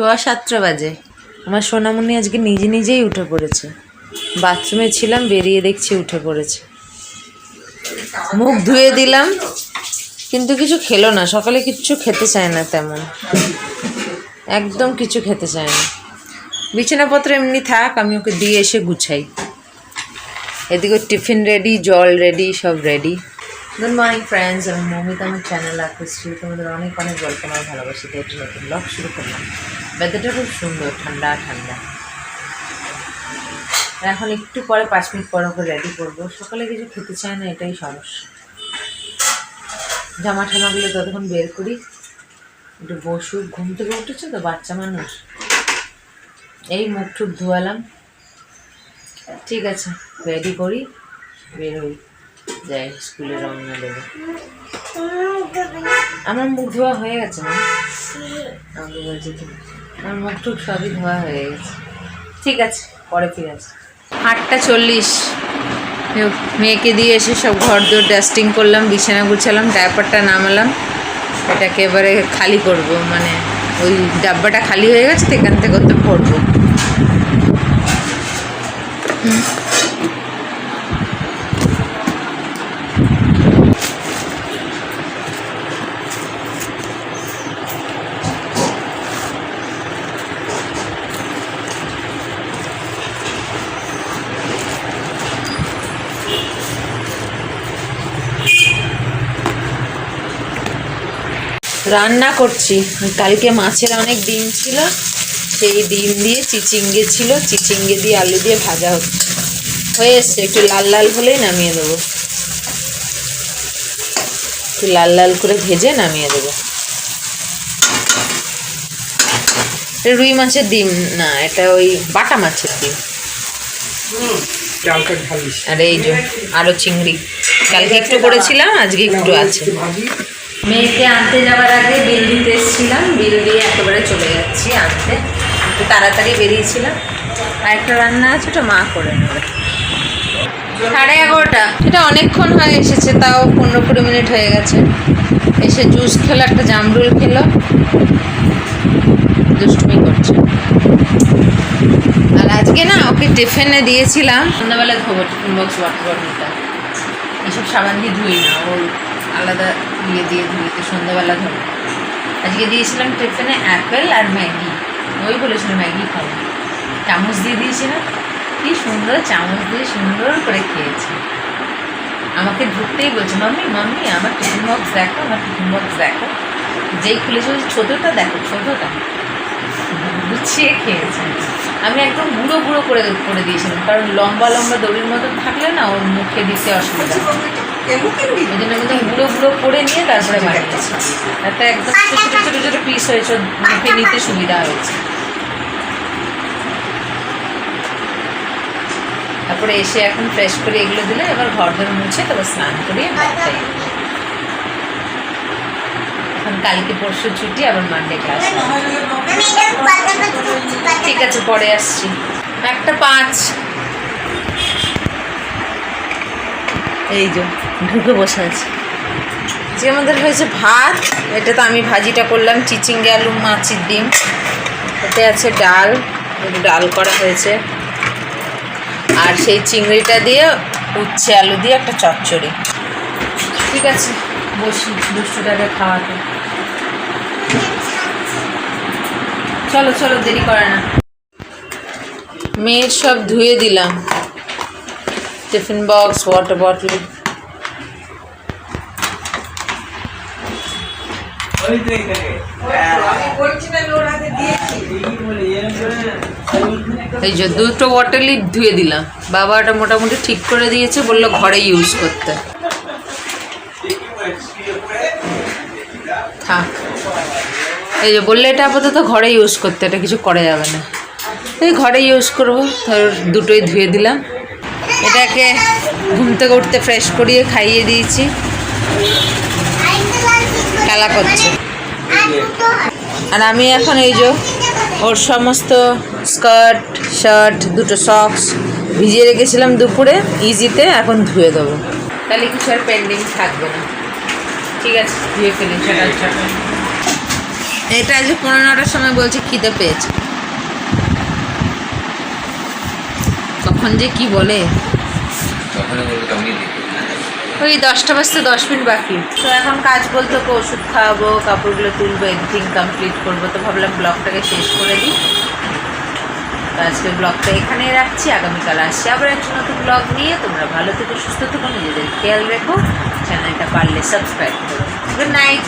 সোয়া সাতটা বাজে। আমার সোনামণি আজকে নিজে নিজেই উঠে পড়েছে। বাথরুমে ছিলাম, বেরিয়ে দেখছি উঠে পড়েছে। মুখ ধুয়ে দিলাম, কিন্তু কিছু খেলো না। সকালে কিচ্ছু খেতে চায় না তেমন। একদম কিছু খেতে চায় না। বিছানাপত্র এমনি থাক, আমি ওকে দিয়ে এসে গুছাই। এদিকে টিফিন রেডি জল রেডি সব রেডি গুড মর্নিং ফ্রেন্ডস আমি মৌমিতা, আমার চ্যানেল আকৃষ্টি তোমাদের অনেক অনেক ওয়েলকাম ভালোবাসি তো একটু নতুন ব্লগ শুরু করলাম। ওয়েদারটা খুব সুন্দর, ঠান্ডা ঠান্ডা। এখন একটু পরে পাঁচ মিনিট পর ওকে রেডি করব। সকালে কিছু খেতে চায় না, এটাই সমস্যা। জামা ঠামাগুলো ততক্ষণ বের করি। একটু বসুক ঘুম থেকে উঠেছে তো, বাচ্চা মানুষ। এই মুখ টুক ধোয়ালাম। ঠিক আছে রেডি করি বেরোই যাই, স্কুলে রওনা দেবো। আমার মুখ ধোয়া হয়ে গেছে না আমাকে বলছে তো আমার মুখ টুক সবই ধোয়া হয়ে গেছে। ঠিক আছে, পরে ফিরে আসি আটটা চল্লিশ। মেয়েকে দিয়ে এসে সব ঘর দোর ডাস্টিং করলাম, বিছানা গুছালাম, ডায়াপারটা নামালাম। এটাকে এবারে খালি করব মানে ওই ডাব্বাটা খালি হয়ে গেছে, তো এখান থেকে ওতে ভরবো। রান্না করছি। কালকে মাছের অনেক ডিম ছিল সেই ডিম দিয়ে চিচিঙ্গে ছিল চিচিঙ্গে দিয়ে আলু দিয়ে ভাজা হচ্ছে। হয়ে এসছে একটু লাল লাল হলেই নামিয়ে দেবো। একটু লাল লাল করে ভেজে নামিয়ে দেবো। রুই মাছের ডিম না এটা ওই বাটা মাছের ডিম। আর এই যে আরও চিংড়ি। কালকে একটু করেছিলাম আজকে একটু আছে। মেয়েকে আনতে যাওয়ার আগে বিল দিতে এসেছিলাম। বিল দিয়ে একেবারে চলে যাচ্ছি আনতে। একটু তাড়াতাড়ি বেরিয়েছিলাম। আর একটা রান্না আছে, ওটা মা করে নেবে। সাড়ে এগারোটা। এটা অনেকক্ষণ হয়ে এসেছে, তাও পনেরো কুড়ি মিনিট হয়ে গেছে। এসে জুস খেলো, একটা জামরুল খেলো। দুষ্টুমি করছে। আর আজকে না ওকে টিফিনে দিয়েছিলাম। সন্ধ্যাবেলা ধোবো টিফিন বক্স ওয়াটার বটলটা এসব সাবান দিয়ে ধুই না, ওর আলাদা দিয়ে দিয়ে ধুইতে সন্ধ্যাবেলা ধরে আজকে দিয়েছিলাম টিফিনে অ্যাপেল আর ম্যাগি। ওই বলেছিল ম্যাগি খাব। চামচ দিয়ে দিয়েছিলাম কি সুন্দর চামচ দিয়ে সুন্দর করে খেয়েছে। আমাকে ঢুকতেই বলছে, মাম্মি মাম্মি, আমার টিফিন বক্স দেখো, আমার টিফিন বক্স দেখো। যেই খুলেছে ছোটোটা দেখো, ছোটোটা। গুছিয়ে খেয়েছে। আমি একদম গুঁড়ো গুঁড়ো করে করে দিয়েছিলাম। কারণ লম্বা লম্বা দড়ির মতন থাকলে না ওর মুখে দিতে অসুবিধা। ওই জন্য একদম গুঁড়ো গুঁড়ো করে নিয়ে তারপরে বানিয়েছি একটা একদম ছোটো ছোটো ছোটো পিস হয়েছে মুখে নিতে সুবিধা হয়েছে। তারপরে এসে এখন ফ্রেশ করে এগুলো দিলে এবার ঘর ধরে মুছে তারপর স্নান করিয়ে এখন কালকে পরশু ছুটি আবার মানডে ক্লাস ঠিক আছে পরে আসছি। একটা পাঁচ। এই যে, ঢুকে বসে আছে। যে আমাদের হয়েছে ভাত, এটা তো আমি ভাজিটা করলাম, চিচিঙ্গে আলু, মাছের ডিম। এতে আছে ডাল ডাল করা হয়েছে। আর সেই চিংড়িটা দিয়ে উচ্ছে আলু দিয়ে একটা চচ্চড়ি। ঠিক আছে, বসি দুষ্টুটাকে খাওয়াতে। চলো চলো, দেরি করে না। মেয়ের সব ধুয়ে দিলাম। টিফিন বক্স ওয়াটার বটল এই যে দুটো বটলই ধুয়ে দিলাম। বাবা ওটা মোটামুটি ঠিক করে দিয়েছে, বলল ঘরে ইউজ করতে। এই যে বললে এটা আপাতত ঘরে ইউজ করতে, এটা কিছু করা যাবে না। এই ঘরে ইউজ করব, ধর দুটোই ধুয়ে দিলাম। এটাকে ঘুম থেকে উঠতে ফ্রেশ করিয়ে খাইয়ে দিয়েছি। খেলা করছে। আর আমি এখন এই যে ওর সমস্ত স্কার্ট, শার্ট, দুটো সক্স ভিজিয়ে রেখেছিলাম দুপুরে ইজিতে এখন ধুয়ে দেবো। তাহলে কিছু আর পেন্ডিং থাকবে না। ঠিক আছে, ধুয়ে ফেলি এটা আজ পনেরো নটার সময় বলছে, খিদে পেয়েছে। কখন যে কি বলে? ওই দশটা বাজতে দশ মিনিট বাকি। তো এখন কাজ বলতে ওকে ওষুধ খাওয়াবো, কাপড়গুলো তুলবো এডিটিং কমপ্লিট করব। তো ভাবলাম ব্লগটাকে শেষ করে দিই। তো আজকে ব্লগটা এখানেই রাখছি। আগামীকাল আসছি আবার একটা নতুন ব্লগ নিয়ে। তোমরা ভালো থেকো, সুস্থ থেকো, নিজেদের খেয়াল রেখো। চ্যানেলটা পারলে সাবস্ক্রাইব করো। Good night